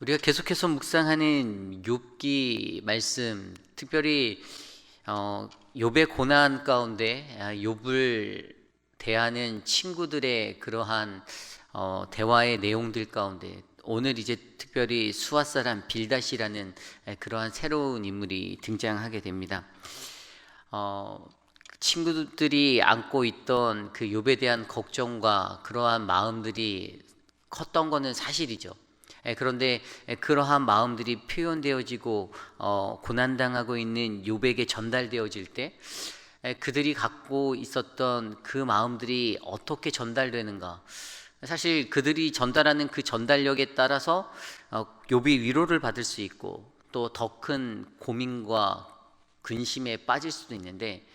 우리가 계속해서 묵상하는 욥기 말씀, 특별히 어, 욥의 고난 가운데 아, 욥을 대하는 친구들의 그러한 어, 대화의 내용들 가운데 오늘 이제 특별히 수아 사람 빌닷이라는 에, 그러한 새로운 인물이 등장하게 됩니다. 어, 친구들이 안고 있던 그 욥에 대한 걱정과 그러한 마음들이 컸던 거는 사실이죠. 에, 그런데 에, 그러한 마음들이 표현되어지고 어, 고난당하고 있는 욥에게 전달되어질 때 에, 그들이 갖고 있었던 그 마음들이 어떻게 전달되는가? 사실 그들이 전달하는 그 전달력에 따라서 어, 욥이 위로를 받을 수 있고 또 더 큰 고민과 근심에 빠질 수도 있는데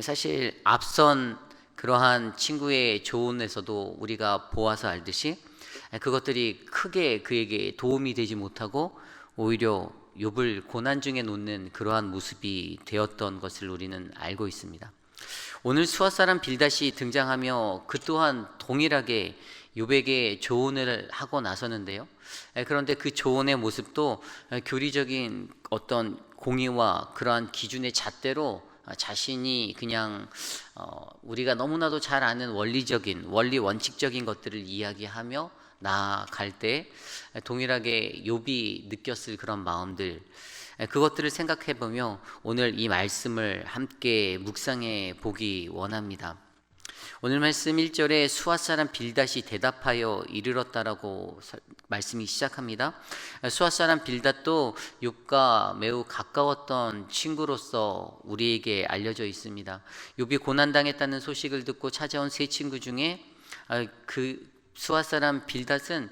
사실 앞선 그러한 친구의 조언에서도 우리가 보아서 알듯이 그것들이 크게 그에게 도움이 되지 못하고 오히려 욥을 고난 중에 놓는 그러한 모습이 되었던 것을 우리는 알고 있습니다. 오늘 수아 사람 빌닷이 등장하며 그 또한 동일하게 욥에게 조언을 하고 나서는데요. 그런데 그 조언의 모습도 교리적인 어떤 공의와 그러한 기준의 잣대로 자신이 그냥 어, 우리가 너무나도 잘 아는 원리적인 원리 원칙적인 것들을 이야기하며 나아갈 때 동일하게 욥이 느꼈을 그런 마음들 그것들을 생각해 보며 오늘 이 말씀을 함께 묵상해 보기 원합니다. 오늘 말씀 1절에 수아 사람 빌닷이 대답하여 이르렀다라고 말씀이 시작합니다. 수아 사람 빌닷도 욥과 매우 가까웠던 친구로서 우리에게 알려져 있습니다. 욥이 고난 당했다는 소식을 듣고 찾아온 세 친구 중에 그 수아 사람 빌닷은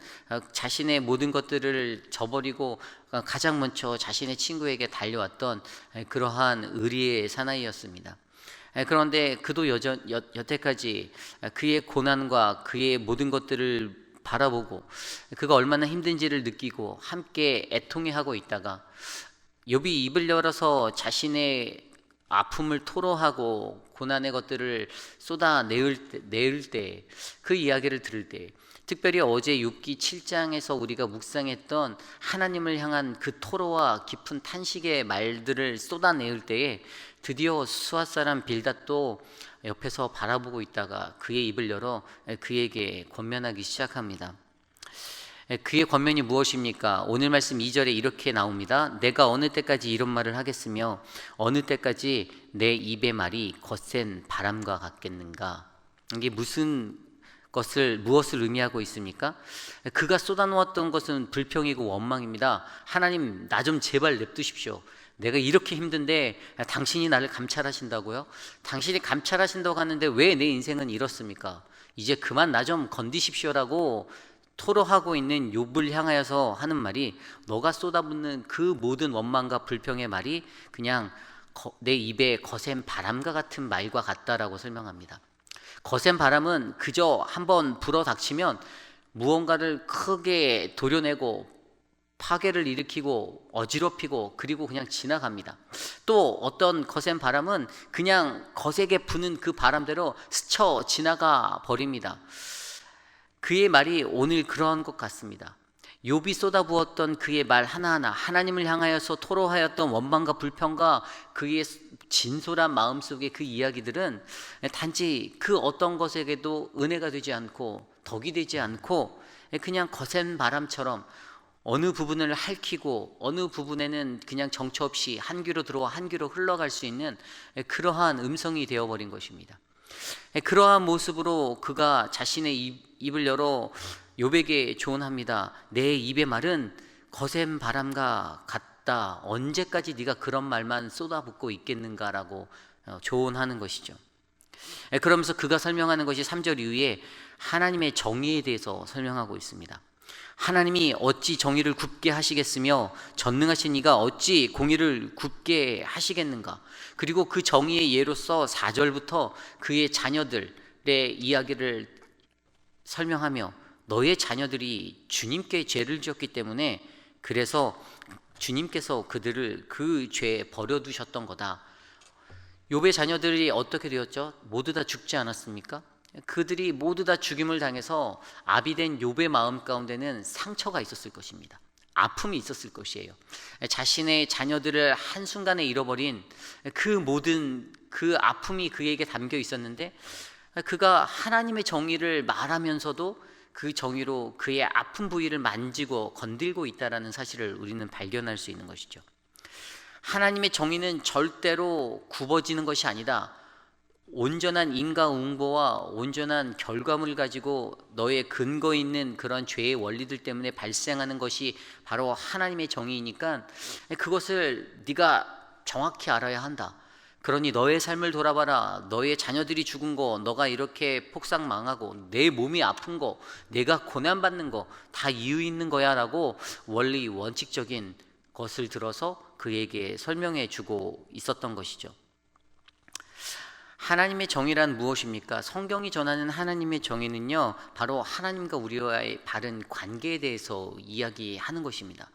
자신의 모든 것들을 저버리고 가장 먼저 자신의 친구에게 달려왔던 그러한 의리의 사나이였습니다. 그런데 그도 여전, 여, 여태까지 그의 고난과 그의 모든 것들을 바라보고 그가 얼마나 힘든지를 느끼고 함께 애통해 하고 있다가 욥이 입을 열어서 자신의 아픔을 토로하고 고난의 것들을 쏟아 내을 때, 내을 때, 그 이야기를 들을 때, 특별히 어제 6기 7장에서 우리가 묵상했던 하나님을 향한 그 토로와 깊은 탄식의 말들을 쏟아내을 때에 드디어 수아 사람 빌닷도 옆에서 바라보고 있다가 그의 입을 열어 그에게 권면하기 시작합니다. 그의 권면이 무엇입니까? 오늘 말씀 2절에 이렇게 나옵니다. 내가 어느 때까지 이런 말을 하겠으며 어느 때까지 내 입의 말이 거센 바람과 같겠는가? 이게 무슨 것을 무엇을 의미하고 있습니까? 그가 쏟아놓았던 것은 불평이고 원망입니다. 하나님 나 좀 제발 냅두십시오. 내가 이렇게 힘든데 당신이 나를 감찰하신다고요? 당신이 감찰하신다고 하는데 왜 내 인생은 이렇습니까? 이제 그만 나 좀 건디십시오라고 토로하고 있는 욥을 향하여서 하는 말이 너가 쏟아붓는 그 모든 원망과 불평의 말이 그냥 내 입에 거센 바람과 같은 말과 같다라고 설명합니다. 거센 바람은 그저 한번 불어 닥치면 무언가를 크게 도려내고 파괴를 일으키고 어지럽히고 그리고 그냥 지나갑니다. 또 어떤 거센 바람은 그냥 거세게 부는 그 바람대로 스쳐 지나가 버립니다. 그의 말이 오늘 그러한 것 같습니다. 욥이 쏟아부었던 그의 말 하나하나 하나님을 향하여서 토로하였던 원망과 불평과 그의 진솔한 마음속의 그 이야기들은 단지 그 어떤 것에게도 은혜가 되지 않고 덕이 되지 않고 그냥 거센 바람처럼 어느 부분을 핥히고 어느 부분에는 그냥 정처 없이 한 귀로 들어와 한 귀로 흘러갈 수 있는 그러한 음성이 되어버린 것입니다. 그러한 모습으로 그가 자신의 입, 입을 열어 요백에 조언합니다. 내 입의 말은 거센 바람과 같다. 언제까지 네가 그런 말만 쏟아붓고 있겠는가라고 어, 조언하는 것이죠. 그러면서 그가 설명하는 것이 3절 이후에 하나님의 정의에 대해서 설명하고 있습니다. 하나님이 어찌 정의를 굽게 하시겠으며 전능하신 이가 어찌 공의를 굽게 하시겠는가? 그리고 그 정의의 예로서 4절부터 그의 자녀들의 이야기를 설명하며 너의 자녀들이 주님께 죄를 지었기 때문에 그래서 주님께서 그들을 그 죄에 버려두셨던 거다. 욥의 자녀들이 어떻게 되었죠? 모두 다 죽지 않았습니까? 그들이 모두 다 죽임을 당해서 아비된 욥의 마음 가운데는 상처가 있었을 것입니다. 아픔이 있었을 것이에요. 자신의 자녀들을 한순간에 잃어버린 그 모든 그 아픔이 그에게 담겨 있었는데 그가 하나님의 정의를 말하면서도 그 정의로 그의 아픈 부위를 만지고 건들고 있다라는 사실을 우리는 발견할 수 있는 것이죠. 하나님의 정의는 절대로 굽어지는 것이 아니다. 온전한 인과응보와 온전한 결과물 가지고 너의 근거 있는 그런 죄의 원리들 때문에 발생하는 것이 바로 하나님의 정의이니까 그것을 네가 정확히 알아야 한다. 그러니 너의 삶을 돌아봐라. 너의 자녀들이 죽은 거, 너가 이렇게 폭삭 망하고 내 몸이 아픈 거, 내가 고난 받는 거 다 이유 있는 거야 라고 원리 원칙적인 것을 들어서 그에게 설명해 주고 있었던 것이죠. 하나님의 정의란 무엇입니까? 성경이 전하는 하나님의 정의는요, 바로 하나님과 우리와의 바른 관계에 대해서 이야기하는 것입니다.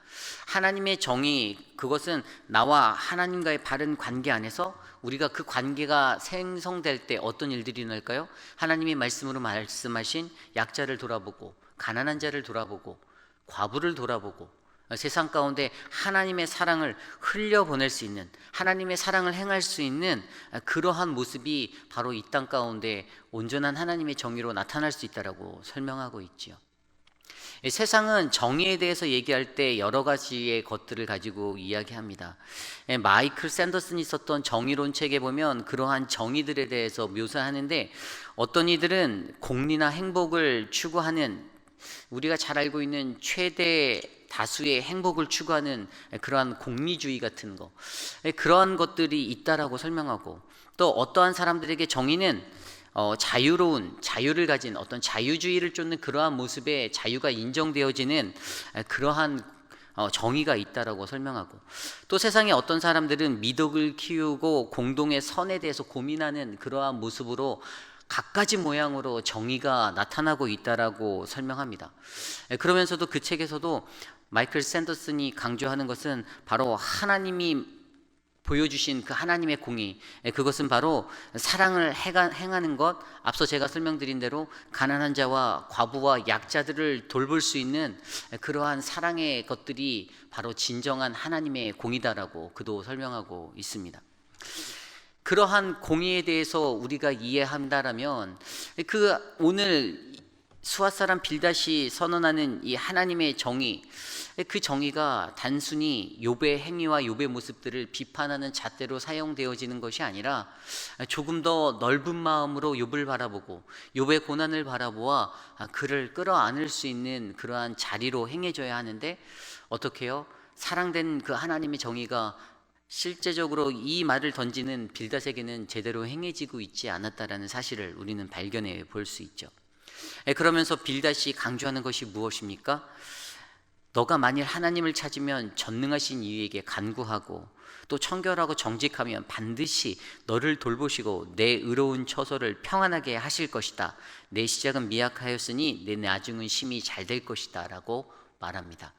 하나님의 정의, 그것은 나와 하나님과의 바른 관계 안에서 우리가 그 관계가 생성될 때 어떤 일들이 일어날까요? 하나님의 말씀으로 말씀하신 약자를 돌아보고, 가난한 자를 돌아보고, 과부를 돌아보고, 세상 가운데 하나님의 사랑을 흘려보낼 수 있는 하나님의 사랑을 행할 수 있는 그러한 모습이 바로 이 땅 가운데 온전한 하나님의 정의로 나타날 수 있다라고 설명하고 있지요. 세상은 정의에 대해서 얘기할 때 여러 가지의 것들을 가지고 이야기합니다. 마이클 샌더슨이 썼던 정의론 책에 보면 그러한 정의들에 대해서 묘사하는데 어떤 이들은 공리나 행복을 추구하는 우리가 잘 알고 있는 최대 다수의 행복을 추구하는 그러한 공리주의 같은 거 그러한 것들이 있다라고 설명하고 또 어떠한 사람들에게 정의는 어, 자유로운 자유를 가진 어떤 자유주의를 쫓는 그러한 모습에 자유가 인정되어지는 그러한 어, 정의가 있다라고 설명하고 또 세상에 어떤 사람들은 미덕을 키우고 공동의 선에 대해서 고민하는 그러한 모습으로 갖가지 모양으로 정의가 나타나고 있다라고 설명합니다. 그러면서도 그 책에서도 마이클 샌더슨이 강조하는 것은 바로 하나님이 보여주신 그 하나님의 공의 그것은 바로 사랑을 행하는 것 앞서 제가 설명드린 대로 가난한 자와 과부와 약자들을 돌볼 수 있는 그러한 사랑의 것들이 바로 진정한 하나님의 공의다라고 그도 설명하고 있습니다. 그러한 공의에 대해서 우리가 이해한다라면 그 오늘 수아 사람 빌다시 선언하는 이 하나님의 정의 그 정의가 단순히 욥의 행위와 욥의 모습들을 비판하는 잣대로 사용되어지는 것이 아니라 조금 더 넓은 마음으로 욥을 바라보고 욥의 고난을 바라보아 그를 끌어안을 수 있는 그러한 자리로 행해져야 하는데 어떻게요? 사랑된 그 하나님의 정의가 실제적으로 이 말을 던지는 빌닷에게는 제대로 행해지고 있지 않았다라는 사실을 우리는 발견해 볼 수 있죠. 그러면서 빌닷이 강조하는 것이 무엇입니까? 너가 만일 하나님을 찾으면 전능하신 이에게 간구하고 또 청결하고 정직하면 반드시 너를 돌보시고 내 의로운 처소를 평안하게 하실 것이다. 내 시작은 미약하였으니 내 나중은 심히 잘 될 것이다 라고 말합니다.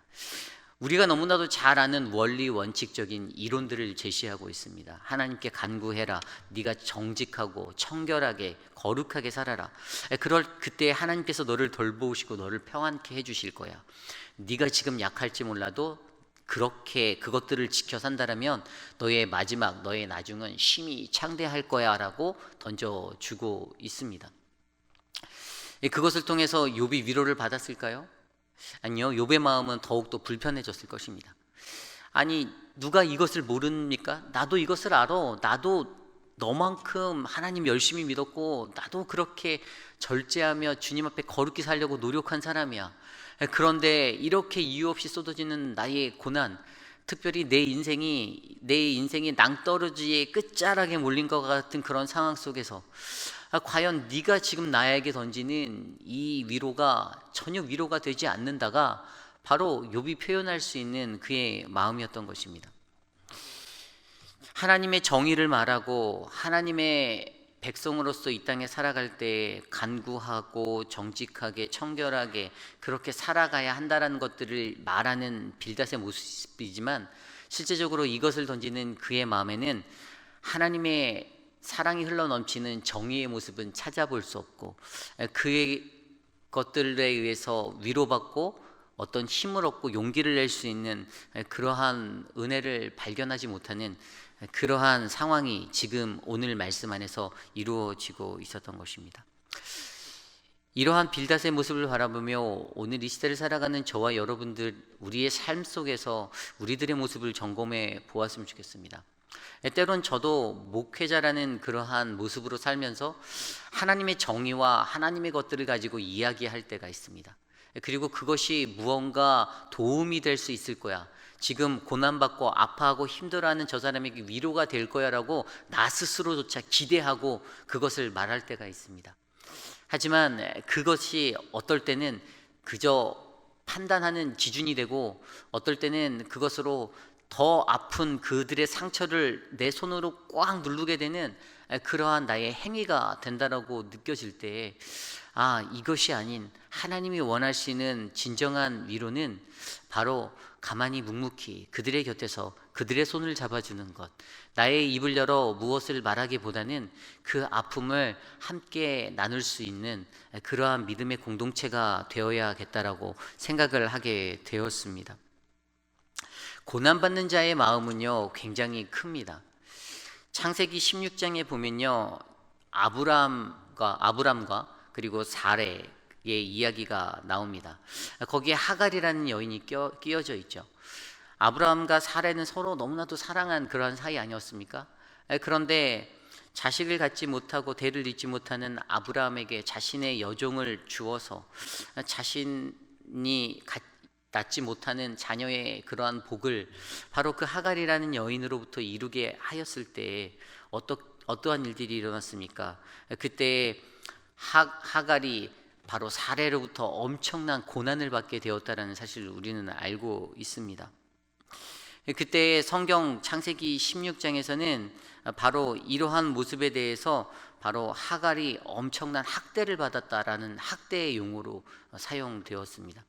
우리가 너무나도 잘 아는 원리 원칙적인 이론들을 제시하고 있습니다. 하나님께 간구해라. 네가 정직하고 청결하게 거룩하게 살아라. 그럴 그때 하나님께서 너를 돌보시고 너를 평안케 해 주실 거야. 네가 지금 약할지 몰라도 그렇게 그것들을 지켜 산다라면 너의 마지막 너의 나중은 심히 창대할 거야라고 던져 주고 있습니다. 그것을 통해서 욥이 위로를 받았을까요? 아니요, 욥의 마음은 더욱더 불편해졌을 것입니다. 아니, 누가 이것을 모릅니까? 나도 이것을 알아. 나도 너만큼 하나님 열심히 믿었고, 나도 그렇게 절제하며 주님 앞에 거룩히 살려고 노력한 사람이야. 그런데 이렇게 이유 없이 쏟아지는 나의 고난, 특별히 내 인생이 내 인생이 낭떠러지의 끝자락에 몰린 것 같은 그런 상황 속에서 아, 과연 네가 지금 나에게 던지는 이 위로가 전혀 위로가 되지 않는다가 바로 욥이 표현할 수 있는 그의 마음이었던 것입니다. 하나님의 정의를 말하고 하나님의 백성으로서 이 땅에 살아갈 때 간구하고 정직하게 청결하게 그렇게 살아가야 한다라는 것들을 말하는 빌닷의 모습이지만 실제적으로 이것을 던지는 그의 마음에는 하나님의 사랑이 흘러 넘치는 정의의 모습은 찾아볼 수 없고 그의 것들에 의해서 위로받고 어떤 힘을 얻고 용기를 낼 수 있는 그러한 은혜를 발견하지 못하는 그러한 상황이 지금 오늘 말씀 안에서 이루어지고 있었던 것입니다. 이러한 빌닷의 모습을 바라보며 오늘 이 시대를 살아가는 저와 여러분들 우리의 삶 속에서 우리들의 모습을 점검해 보았으면 좋겠습니다. 때론 저도 목회자라는 그러한 모습으로 살면서 하나님의 정의와 하나님의 것들을 가지고 이야기할 때가 있습니다. 그리고 그것이 무언가 도움이 될 수 있을 거야. 지금 고난받고 아파하고 힘들어하는 저 사람에게 위로가 될 거야라고 나 스스로조차 기대하고 그것을 말할 때가 있습니다. 하지만 그것이 어떨 때는 그저 판단하는 기준이 되고 어떨 때는 그것으로 더 아픈 그들의 상처를 내 손으로 꽉 누르게 되는 그러한 나의 행위가 된다라고 느껴질 때, 아, 이것이 아닌 하나님이 원하시는 진정한 위로는 바로 가만히 묵묵히 그들의 곁에서 그들의 손을 잡아주는 것. 나의 입을 열어 무엇을 말하기보다는 그 아픔을 함께 나눌 수 있는 그러한 믿음의 공동체가 되어야겠다라고 생각을 하게 되었습니다. 고난받는 자의 마음은요, 굉장히 큽니다. 창세기 16장에 보면요, 아브람과, 아브람과 그리고 사레의 이야기가 나옵니다. 거기에 하갈이라는 여인이 끼어, 끼어져 있죠. 아브라함과 사레는 서로 너무나도 사랑한 그러한 사이 아니었습니까? 그런데 자식을 갖지 못하고 대를 잇지 못하는 아브라함에게 자신의 여종을 주어서 자신이 낳지 못하는 자녀의 그러한 복을 바로 그 하갈이라는 여인으로부터 이루게 하였을 때 어떠, 어떠한 일들이 일어났습니까? 그때 하, 하갈이 바로 사례로부터 엄청난 고난을 받게 되었다라는 사실을 우리는 알고 있습니다. 그때 성경 창세기 16장에서는 바로 이러한 모습에 대해서 바로 하갈이 엄청난 학대를 받았다라는 학대의 용어로 사용되었습니다.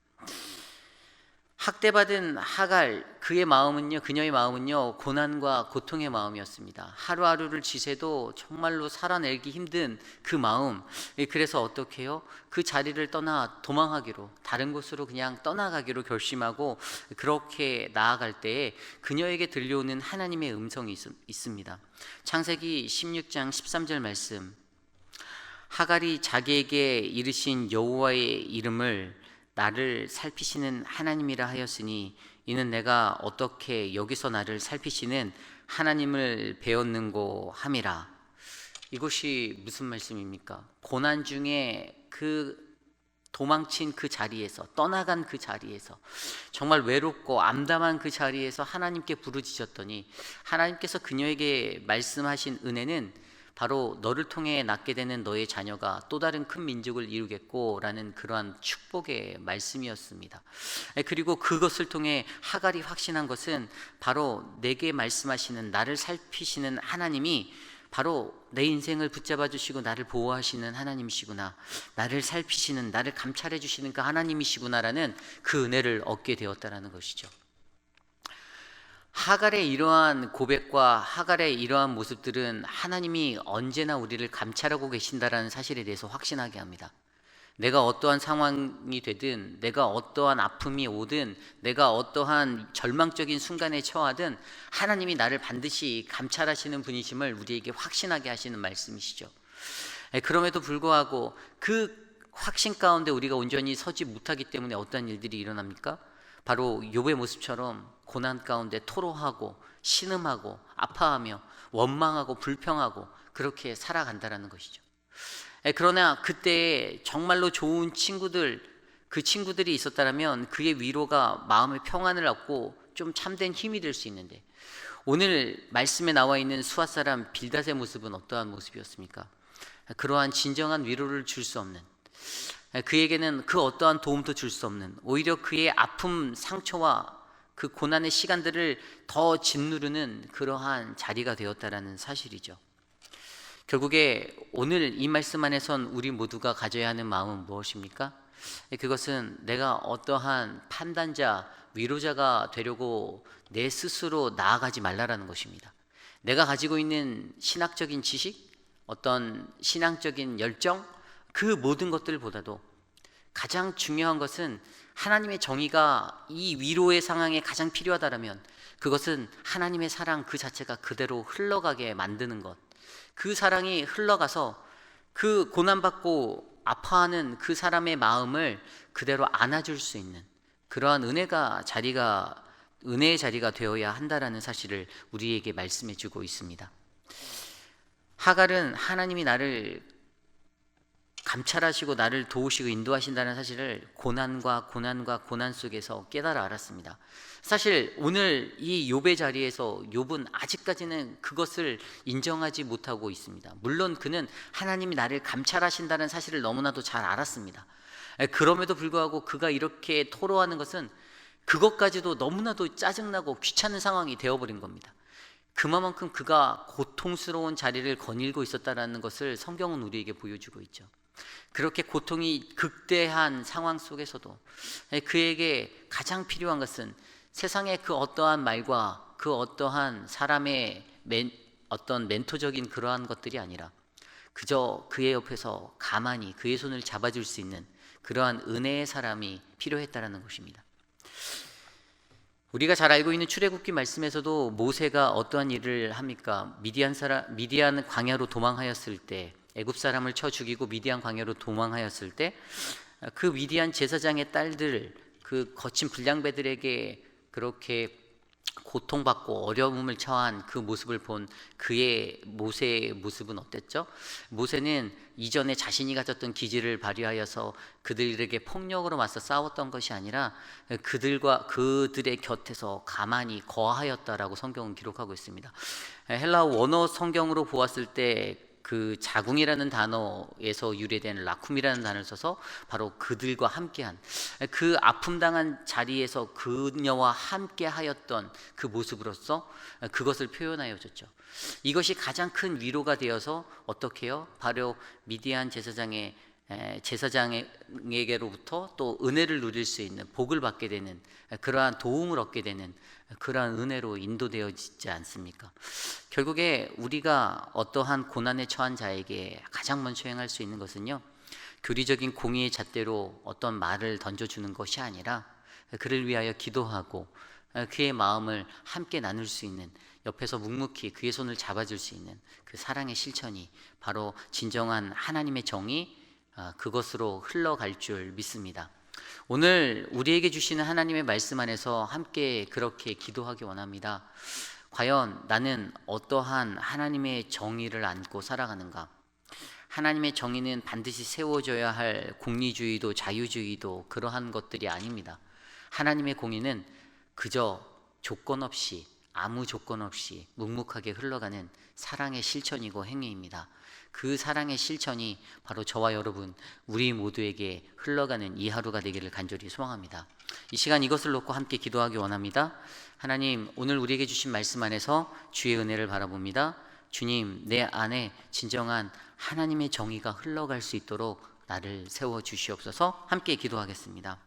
학대받은 하갈 그의 마음은요 그녀의 마음은요 고난과 고통의 마음이었습니다. 하루하루를 지새도 정말로 살아내기 힘든 그 마음. 예, 그래서 어떻게 해요? 그 자리를 떠나 도망하기로 다른 곳으로 그냥 떠나가기로 결심하고 그렇게 나아갈 때에 그녀에게 들려오는 하나님의 음성이 있, 있습니다. 창세기 16장 13절 말씀. 하갈이 자기에게 이르신 여호와의 이름을 나를 살피시는 하나님이라 하였으니 이는 내가 어떻게 여기서 나를 살피시는 하나님을 배웠는고 함이라. 이것이 무슨 말씀입니까? 고난 중에 그 도망친 그 자리에서 떠나간 그 자리에서 정말 외롭고 암담한 그 자리에서 하나님께 부르짖었더니 하나님께서 그녀에게 말씀하신 은혜는 바로 너를 통해 낳게 되는 너의 자녀가 또 다른 큰 민족을 이루겠고라는 그러한 축복의 말씀이었습니다. 그리고 그것을 통해 하갈이 확신한 것은 바로 내게 말씀하시는 나를 살피시는 하나님이 바로 내 인생을 붙잡아 주시고 나를 보호하시는 하나님이시구나. 나를 살피시는 나를 감찰해 주시는 그 하나님이시구나라는 그 은혜를 얻게 되었다라는 것이죠. 하갈의 이러한 고백과 하갈의 이러한 모습들은 하나님이 언제나 우리를 감찰하고 계신다라는 사실에 대해서 확신하게 합니다. 내가 어떠한 상황이 되든, 내가 어떠한 아픔이 오든, 내가 어떠한 절망적인 순간에 처하든, 하나님이 나를 반드시 감찰하시는 분이심을 우리에게 확신하게 하시는 말씀이시죠. 그럼에도 불구하고 그 확신 가운데 우리가 온전히 서지 못하기 때문에 어떠한 일들이 일어납니까? 바로 욥의 모습처럼 고난 가운데 토로하고 신음하고 아파하며 원망하고 불평하고 그렇게 살아간다라는 것이죠. 그러나 그때 정말로 좋은 친구들 그 친구들이 있었다면 그의 위로가 마음의 평안을 얻고 좀 참된 힘이 될 수 있는데 오늘 말씀에 나와 있는 수아 사람 빌닷의 모습은 어떠한 모습이었습니까? 그러한 진정한 위로를 줄 수 없는 그에게는 그 어떠한 도움도 줄 수 없는 오히려 그의 아픔, 상처와 그 고난의 시간들을 더 짓누르는 그러한 자리가 되었다라는 사실이죠. 결국에 오늘 이 말씀 안에선 우리 모두가 가져야 하는 마음은 무엇입니까? 그것은 내가 어떠한 판단자, 위로자가 되려고 내 스스로 나아가지 말라라는 것입니다. 내가 가지고 있는 신학적인 지식, 어떤 신앙적인 열정, 그 모든 것들보다도 가장 중요한 것은 하나님의 정의가 이 위로의 상황에 가장 필요하다라면 그것은 하나님의 사랑 그 자체가 그대로 흘러가게 만드는 것. 그 사랑이 흘러가서 그 고난받고 아파하는 그 사람의 마음을 그대로 안아줄 수 있는 그러한 은혜가 자리가 은혜의 자리가 되어야 한다라는 사실을 우리에게 말씀해 주고 있습니다. 하갈은 하나님이 나를 감찰하시고 나를 도우시고 인도하신다는 사실을 고난과 고난과 고난 속에서 깨달아 알았습니다. 사실 오늘 이 욥의 자리에서 욥은 아직까지는 그것을 인정하지 못하고 있습니다. 물론 그는 하나님이 나를 감찰하신다는 사실을 너무나도 잘 알았습니다. 그럼에도 불구하고 그가 이렇게 토로하는 것은 그것까지도 너무나도 짜증나고 귀찮은 상황이 되어버린 겁니다. 그만큼 그가 고통스러운 자리를 거닐고 있었다라는 것을 성경은 우리에게 보여주고 있죠. 그렇게 고통이 극대한 상황 속에서도 그에게 가장 필요한 것은 세상의 그 어떠한 말과 그 어떠한 사람의 멘, 어떤 멘토적인 그러한 것들이 아니라 그저 그의 옆에서 가만히 그의 손을 잡아줄 수 있는 그러한 은혜의 사람이 필요했다라는 것입니다. 우리가 잘 알고 있는 출애굽기 말씀에서도 모세가 어떠한 일을 합니까? 미디안 사람 미디안 광야로 도망하였을 때 애굽 사람을 쳐 죽이고 미디안 광야로 도망하였을 때 그 미디안 제사장의 딸들 그 거친 불량배들에게 그렇게 고통받고 어려움을 처한 그 모습을 본 그의 모세의 모습은 어땠죠? 모세는 이전에 자신이 가졌던 기질을 발휘하여서 그들에게 폭력으로 맞서 싸웠던 것이 아니라 그들과 그들의 곁에서 가만히 거하였다라고 성경은 기록하고 있습니다. 헬라 원어 성경으로 보았을 때 그 자궁이라는 단어에서 유래된 라쿰이라는 단어를 써서 바로 그들과 함께한 그 아픔 당한 자리에서 그녀와 함께하였던 그 모습으로서 그것을 표현하여 줬죠. 이것이 가장 큰 위로가 되어서 어떻게요? 바로 미디안 제사장의 제사장에게로부터 또 은혜를 누릴 수 있는 복을 받게 되는 그러한 도움을 얻게 되는 그러한 은혜로 인도되어지지 않습니까? 결국에 우리가 어떠한 고난에 처한 자에게 가장 먼저 행할 수 있는 것은요. 교리적인 공의의 잣대로 어떤 말을 던져주는 것이 아니라 그를 위하여 기도하고 그의 마음을 함께 나눌 수 있는 옆에서 묵묵히 그의 손을 잡아줄 수 있는 그 사랑의 실천이 바로 진정한 하나님의 정이 그것으로 흘러갈 줄 믿습니다. 오늘 우리에게 주시는 하나님의 말씀 안에서 함께 그렇게 기도하기 원합니다. 과연 나는 어떠한 하나님의 정의를 안고 살아가는가? 하나님의 정의는 반드시 세워져야 할 공리주의도 자유주의도 그러한 것들이 아닙니다. 하나님의 공의는 그저 조건 없이 아무 조건 없이 묵묵하게 흘러가는 사랑의 실천이고 행위입니다. 그 사랑의 실천이 바로 저와 여러분 우리 모두에게 흘러가는 이 하루가 되기를 간절히 소망합니다. 이 시간 이것을 놓고 함께 기도하기 원합니다. 하나님 오늘 우리에게 주신 말씀 안에서 주의 은혜를 바라봅니다. 주님 내 안에 진정한 하나님의 정의가 흘러갈 수 있도록 나를 세워 주시옵소서 함께 기도하겠습니다.